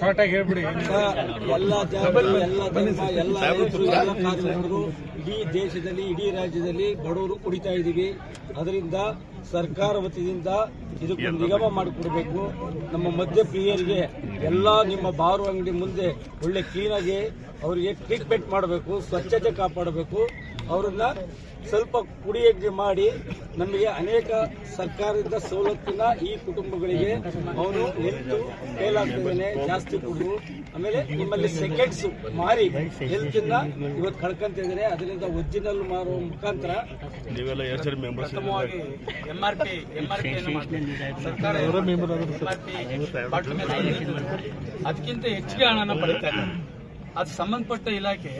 Short ಆಗಿ ಹೇಳ್ಬಿಡಿ. ಎಲ್ಲ ಜಾತಿ ಎಲ್ಲ ಧರ್ಮ ಎಲ್ಲ ರೈತರು ಎಲ್ಲ ಕಾರ್ಮಿಕರು ಇಡೀ ದೇಶದಲ್ಲಿ ಇಡೀ ರಾಜ್ಯದಲ್ಲಿ ಬಡವರು ಕುಡಿತಾ ಇದ್ದೀವಿ. ಅದರಿಂದ ಸರ್ಕಾರ ವತಿಯಿಂದ ಇದಕ್ಕೆ ನಿಗಮ ಮಾಡಿಕೊಡ್ಬೇಕು. ನಮ್ಮ ಮಧ್ಯ ಪ್ರಿಯರಿಗೆ ಎಲ್ಲ ನಿಮ್ಮ ಬಾರು ಅಂಗಡಿ ಮುಂದೆ ಒಳ್ಳೆ ಕ್ಲೀನಾಗಿ ಅವರಿಗೆ ಟ್ರೀಟ್ಮೆಂಟ್ ಮಾಡಬೇಕು ಸ್ವಚ್ಛತೆ ಕಾಪಾಡಬೇಕು. ಅವರನ್ನ ಸ್ವಲ್ಪ ಕುಡಿಯಕ್ಕೆ ಮಾಡಿ ನಮಗೆ ಅನೇಕ ಸರ್ಕಾರದ ಸವಲತ್ತಿನ ಈ ಕುಟುಂಬಗಳಿಗೆ ಅವನು ಹೆಲ್ತ್ ಫೇಲ್ ಆಗ್ತಿದ್ದಾನೆ ಜಾಸ್ತಿ ಕುಡಿದು ಆಮೇಲೆ ನಿಮ್ಮಲ್ಲಿ ಸೆಕೆಂಡ್ಸ್ ಮಾರಿ ಹೆಲ್ತ್ ಇವತ್ತು ಕಳ್ಕೊಂತ ಇದ್ದಾರೆ. ಅದರಿಂದ ಒರಿಜಿನಲ್ ಮಾರುವ ಮುಖಾಂತರ ಪ್ರಥಮವಾಗಿ ಎಂಆರ್ಪಿ ಸರ್ಕಾರ. ಅದಕ್ಕಿಂತ ಹೆಚ್ಚಿಗೆ ಹಣನ ಪಡಿತಾರೆ ಅದು ಸಂಬಂಧಪಟ್ಟ ಇಲಾಖೆ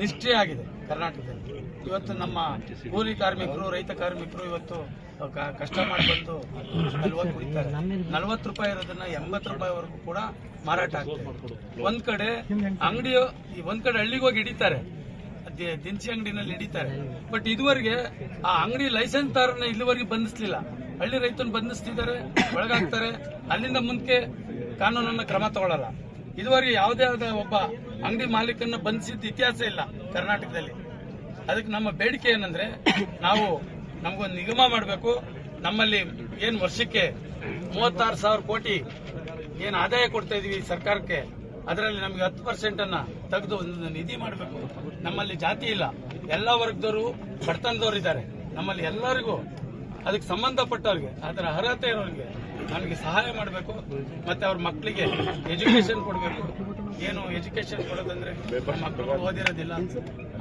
ನಿಷ್ಠೆ ಆಗಿದೆ ಕರ್ನಾಟಕದಲ್ಲಿ. ಇವತ್ತು ನಮ್ಮ ಕೂಲಿ ಕಾರ್ಮಿಕರು, ರೈತ ಕಾರ್ಮಿಕರು ಇವತ್ತು ಕಷ್ಟ ಮಾಡಿಕೊಂಡು ನಲ್ವತ್ತು ಕುಡಿತಾರೆ. ನಲ್ವತ್ತು ರೂಪಾಯಿ ಇರೋದನ್ನ ಎಂಬತ್ತು ರೂಪಾಯಿವರೆಗೂ ಕೂಡ ಮಾರಾಟ ಆಗ್ತದೆ ಒಂದ್ ಕಡೆ ಅಂಗಡಿ ಒಂದ್ ಕಡೆ ಹಳ್ಳಿಗೆ ಹೋಗಿ ಹಿಡಿತಾರೆ. ದಿನಸಿ ಅಂಗಡಿನಲ್ಲಿ ಹಿಡಿತಾರೆ. ಬಟ್ ಇದುವರೆಗೆ ಆ ಅಂಗಡಿ ಲೈಸೆನ್ಸ್ ತಾರನ್ನ ಇಲ್ಲಿವರೆಗೆ ಬಂಧಿಸ್ಲಿಲ್ಲ. ಹಳ್ಳಿ ರೈತನ ಬಂಧಿಸ್ತಿದ್ದಾರೆ, ಒಳಗಾಗ್ತಾರೆ. ಅಲ್ಲಿಂದ ಮುಂದೆ ಕಾನೂನನ್ನ ಕ್ರಮ ತಗೊಳ್ಳಲ್ಲ. ಇದುವರೆಗೆ ಯಾವುದೇ ಒಬ್ಬ ಅಂಗಡಿ ಮಾಲೀಕನ್ನ ಬಂಧಿಸಿದ ಇತಿಹಾಸ ಇಲ್ಲ ಕರ್ನಾಟಕದಲ್ಲಿ. ಅದಕ್ಕೆ ನಮ್ಮ ಬೇಡಿಕೆ ಏನಂದ್ರೆ ನಾವು ನಮಗೊಂದು ನಿಗಮ ಮಾಡಬೇಕು. ನಮ್ಮಲ್ಲಿ ಏನು ವರ್ಷಕ್ಕೆ ಮೂವತ್ತಾರು ಸಾವಿರ ಕೋಟಿ ಏನು ಆದಾಯ ಕೊಡ್ತಾ ಇದೀವಿ ಸರ್ಕಾರಕ್ಕೆ, ಅದರಲ್ಲಿ ನಮಗೆ ಹತ್ತು ಪರ್ಸೆಂಟ್ ಅನ್ನ ತೆಗೆದು ಒಂದು ನಿಧಿ ಮಾಡಬೇಕು. ನಮ್ಮಲ್ಲಿ ಜಾತಿ ಇಲ್ಲ. ಎಲ್ಲ ವರ್ಗದವರು ಬಡತನದವರು ಇದ್ದಾರೆ. ನಮ್ಮಲ್ಲಿ ಎಲ್ಲರಿಗೂ ಅದಕ್ಕೆ ಸಂಬಂಧಪಟ್ಟವ್ರಿಗೆ, ಅದರ ಅರ್ಹತೆ ಇರೋರಿಗೆ ನಮಗೆ ಸಹಾಯ ಮಾಡಬೇಕು. ಮತ್ತೆ ಅವ್ರ ಮಕ್ಕಳಿಗೆ ಎಜುಕೇಶನ್ ಕೊಡಬೇಕು. ಏನು ಎಜುಕೇಶನ್ ಕೊಡೋದಂದ್ರೆ ಮಕ್ಕಳು ಓದಿರೋದಿಲ್ಲ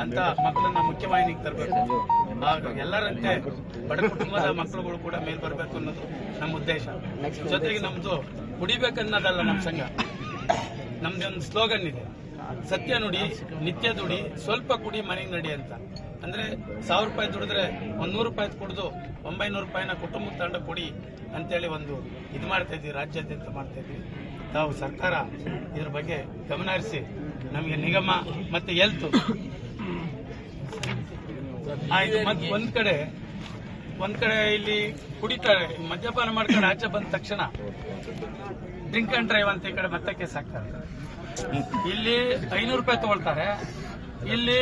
ಅಂತ ಮಕ್ಕಳನ್ನ ಮುಖ್ಯವಾಹಿನಿಗೆ ತರಬೇಕು. ಆಗ ಎಲ್ಲರಂತೆ ಬಡ ಕುಟುಂಬದ ಮಕ್ಕಳುಗಳು ಕೂಡ ಮೇಲ್ ಬರಬೇಕು ಅನ್ನೋದು ನಮ್ಮ ಉದ್ದೇಶ. ಜೊತೆಗೆ ನಮ್ದು ಕುಡಿಬೇಕನ್ನೋದಲ್ಲ ನಮ್ಮ ಸಂಘ. ನಮ್ದೊಂದು ಸ್ಲೋಗನ್ ಇದೆ. ಸತ್ಯ ನುಡಿ ನಿತ್ಯ ದುಡಿ ಸ್ವಲ್ಪ ಕುಡಿ ಮನೆಗೆ ನಡಿ ಅಂತ. ಅಂದ್ರೆ ಸಾವಿರ ರೂಪಾಯಿ ದುಡಿದ್ರೆ ಒಂದ್ ನೂರು ರೂಪಾಯಿ ಕುಡಿದು ಒಂಬೈನೂರು ರೂಪಾಯಿನ ಕುಟುಂಬಕ್ಕೆ ತಂಡ ಕೊಡಿ ಅಂತೇಳಿ ಒಂದು ಇದು ಮಾಡ್ತಾ ಇದ್ವಿ ರಾಜ್ಯಾದ್ಯಂತ ಮಾಡ್ತಾ ಇದ್ವಿ ತಾವು ಸರ್ಕಾರ ಇದ್ರ ಬಗ್ಗೆ ಗಮನ ಹರಿಸಿ ನಮಗೆ ನಿಗಮ ಮತ್ತೆ ಹೆಲ್ತ್ ಆಯ್ತು ಮತ್ತೆ ಒಂದ್ ಕಡೆ ಒಂದ್ ಕಡೆ ಇಲ್ಲಿ ಕುಡಿತಾರೆ ಮದ್ಯಪಾನ ಮಾಡ್ಕೊಂಡು ಆಚೆ ಬಂದ ತಕ್ಷಣ ಡ್ರಿಂಕ್ ಅಂಡ್ ಡ್ರೈವ್ ಅಂತ ಈ ಕಡೆ ಮತ್ತೆ ಕೇಸ್ ಹಾಕ್ತಾರೆ ಇಲ್ಲಿ ಐನೂರು ರೂಪಾಯಿ ತಗೊಳ್ತಾರೆ. ಇಲ್ಲಿ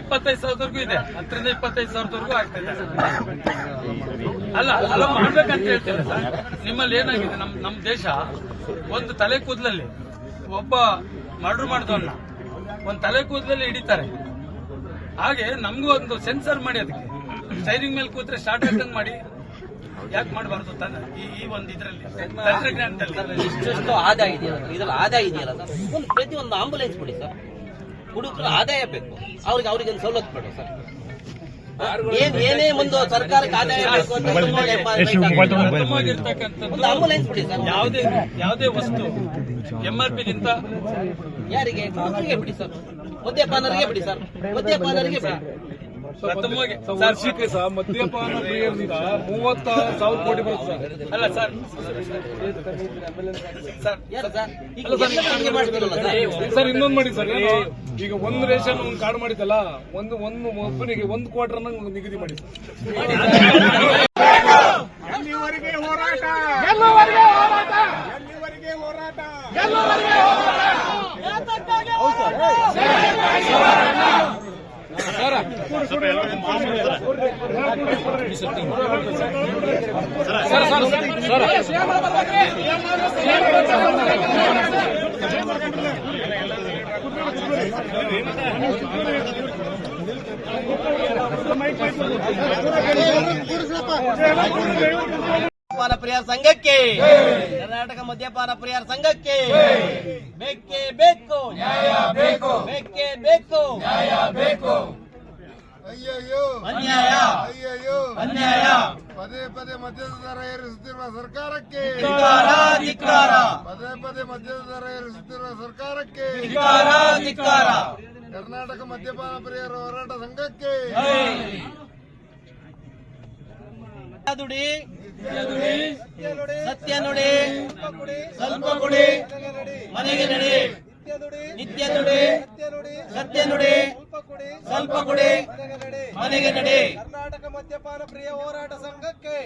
ಇಪ್ಪತ್ತೈದು ಸಾವಿರದವರೆಗೂ ಇದೆ. ಹತ್ತರಿಂದ ಇಪ್ಪತ್ತೈದು ಸಾವಿರದವರೆಗೂ ಆಗ್ತಾ ಇದೆ ಅಲ್ಲ ಅಲ್ಲ ಮಾಡ್ಬೇಕಂತ ಹೇಳ್ತೇನೆ ಸರ್. ನಿಮ್ಮಲ್ಲಿ ಏನಾಗಿದೆ? ನಮ್ ನಮ್ ದೇಶ ಒಂದು ತಲೆ ಕೂದಲಲ್ಲಿ ಒಬ್ಬ ಮರ್ಡರ್ ಮಾಡಿದವನ್ನ ಒಂದು ತಲೆ ಕೂದಲಲ್ಲಿ ಹಿಡಿತಾರೆ. ಹಾಗೆ ನಮಗೂ ಒಂದು ಸೆನ್ಸರ್ ಮಾಡಿ ಅದಕ್ಕೆ. ಸ್ಟೈರಿಂಗ್ ಮೇಲೆ ಕೂತ್ರೆ ಸ್ಟಾರ್ಟ್ ಆಗ್ತಂಗ್ ಮಾಡಿ. ಯಾಕೆ ಮಾಡಬಾರ್ದು ತಾನೆ? ಈ ಒಂದು ಇದರಲ್ಲಿ, ತಂತ್ರಜ್ಞಾನದಲ್ಲಿ. ಆದಾಯ ಇದೆಯಲ್ಲ, ಇದ್ರಲ್ಲಿ ಆದಾಯ ಇದೆಯಲ್ಲ ಒಂದು ಪ್ರತಿ ಒಂದು ಆಂಬುಲೆನ್ಸ್ ಕೊಡಿ ಸರ್. ಹುಡುಗರು ಆದಾಯ ಬೇಕು. ಅವ್ರಿಗೆ ಅವ್ರಿಗೆ ಒಂದು ಸವಲತ್ತು ಕೊಡಿ ಸರ್. ಏನ್ ಏನೇ ಮುಂದೆ ಸರ್ಕಾರಕ್ಕೆ ಆದಾಯ ಬೇಕು ಅಂತ ಒಂದು ಆಂಬುಲೆನ್ಸ್ ಬಿಡಿ ಸರ್. ಯಾವುದೇ ಯಾವುದೇ ವಸ್ತು. ಎಂ ಆರ್ ಪಿಗಿಂತ ಯಾರಿಗೆ ಬಿಡಿ ಸರ್. ಮದ್ಯಪಾನರಿಗೆ ಬಿಡಿ ಸರ್. ಮದ್ಯಪಾನರಿಗೆ ಬಿಡಿ. ಪ್ರಥಮವಾಗಿ ಸರ್ ಮದ್ಯಪಾನ ಪ್ರಿಯರಿಂದ ಮೂವತ್ತ ಸಾವಿರ ಕೋಟಿ ಬರುತ್ತೆ ಅಲ್ಲ ಸರ್ ಇನ್ನೊಂದು ಮಾಡಿ ಸರ್ ಈಗ ಒಂದು ರೇಷನ್ ಒಂದು ಕಾರ್ಡ್ ಮಾಡಿದ್ದಲ್ಲ ಒಂದು ಒಂದು ಒಬ್ಬನಿಗೆ ಒಂದು ಕ್ವಾರ್ಟರ್ ನಿಗದಿ ಮಾಡಿ ಸರ್ ಮದ್ಯಪಾನ ಪ್ರಿಯರ ಸಂಘಕ್ಕೆ ಕರ್ನಾಟಕ ಮದ್ಯಪಾನ ಪ್ರಿಯರ ಸಂಘಕ್ಕೆ ಬೇಕೇ ಬೇಕು ನ್ಯಾಯ ಬೇಕು ಬೇಕೇ ಬೇಕು ನ್ಯಾಯ ಬೇಕು ಅಯ್ಯಯ್ಯೋ. ಅನ್ಯಾಯ. ಅಯ್ಯಯ್ಯೋ. ಅನ್ಯಾಯ. ಪದೇ ಪದೇ ಮದ್ಯದ ದರ ಏರಿಸುತ್ತಿರುವ ಸರ್ಕಾರಕ್ಕೆ. ಧಿಕ್ಕಾರ ಧಿಕ್ಕಾರ ಪದೇ ಪದೇ ಮದ್ಯದ ದರ ಏರಿಸುತ್ತಿರುವ ಸರ್ಕಾರಕ್ಕೆ. ಧಿಕ್ಕಾರ ಧಿಕ್ಕಾರ ಕರ್ನಾಟಕ ಮದ್ಯಪಾನ ಪ್ರಿಯರ ಹೋರಾಟ ಸಂಘಕ್ಕೆ. ದುಡಿ ಸತ್ಯ ನುಡಿ. ಸ್ವಲ್ಪ ಕುಡಿ. ಮನೆಗೆ ನಡಿ. ನಿತ್ಯ ನುಡಿ. ಸತ್ಯ ನುಡಿ. ಸ್ವಲ್ಪ ಕುಡಿ ಮನೆಗೆ ನಡಿ ಕರ್ನಾಟಕ ಮದ್ಯಪಾನ ಪ್ರಿಯ ಹೋರಾಟ ಸಂಘಕ್ಕೆ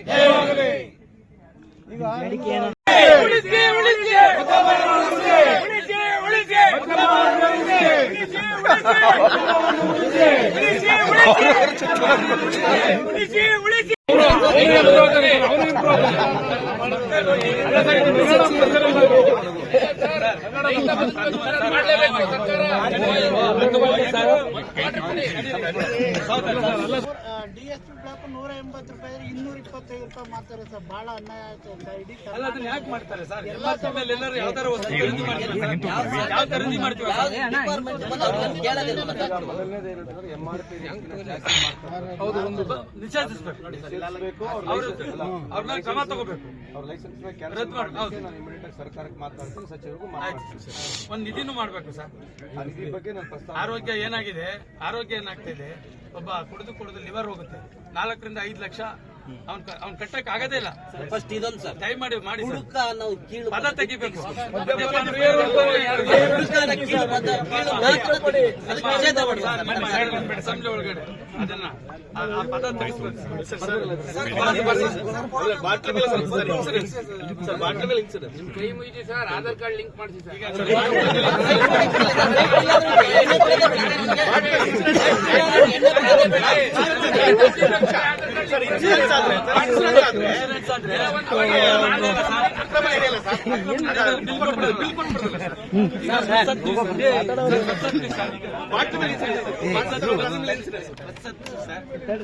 ಸರ್ಕಾರ ಜಯವಾಗಲಿ ಡಿಎಸ್ಪಿ ಬ್ಲಾಕ್ ನೂರ ಎಂಬತ್ತು ರೂಪಾಯಿ ಇನ್ನೂರ ಇಪ್ಪತ್ತೈದು ರೂಪಾಯಿ ಮಾಡ್ತಾರೆ ಸರ್. ಬಹಳ ಅನ್ಯಾಯ ಆಯ್ತು ಅಂತ ಇಡೀ ಅಲ್ಲ ಅದನ್ನ ಯಾಕೆ ಮಾಡ್ತಾರೆ ಸರ್? ಎಲ್ಲ ಮೇಲೆ ಎಲ್ಲರೂ ಯಾವ್ದಾರ ವಸ್ತು ಖರೀದಿ ಮಾಡ್ತಾರೆ ಸರ್? ಯಾವ ಖರೀದಿ ಮಾಡ್ತೀವಿ ಸರ್? ಅವ್ರ ಅವ್ರ ಮೇಲೆ ಕ್ರಮ ತಗೋಬೇಕು. ರದ್ದು ಮಾಡಿ ಹೌದು ಸರ್ಕಾರಕ್ಕೆ ಮಾತಾಡ್ತೀನಿ ಸಚಿವರಿಗೂ ಆಯ್ತು ಒಂದ್ ನಿಧಿನೂ ಮಾಡ್ಬೇಕು ಸರ್. ನಿಧಿ ಬಗ್ಗೆ ನಾನು ಆರೋಗ್ಯ ಏನಾಗಿದೆ? ಆರೋಗ್ಯ ಏನಾಗ್ತಿದೆ? ಒಬ್ಬ ಕುಡಿದು ಕುಡಿದು ಲಿವರ್ ಹೋಗುತ್ತೆ. ನಾಲ್ಕರಿಂದ ಐದು ಲಕ್ಷ ಅವ್ನ್ ಅವ್ನ್ ಕಟ್ಟಕ್ ಆಗದೇ ಇಲ್ಲ ಫಸ್ಟ್ ಇದೊಂದು ಸರ್ ದಯಮಾಡಿ ಮಾಡಿ ಮಾಡಿ ಹುಡುಕ ಅನ್ನೋ ಕೀಳು ಪದ ತೆಗಿಬೇಕು ಹುಡುಕನ ಕೀಳು ಪದ ಕೀಳು ಮಾತ್ರ ಅದಕ್ಕೆ ನಿಷೇಧ ಮಾಡಿ ಸರ್. ಅಸೆಂಬ್ಲಿ ಒಳಗಡೆ ಅದನ್ನ ಆ- ಪದ ತೆಗಿಸ್ಬೇಕು ಸರ್. ಈಗ ಸತ್ತು ಸರ್. ಸತ್ತು ಸರ್.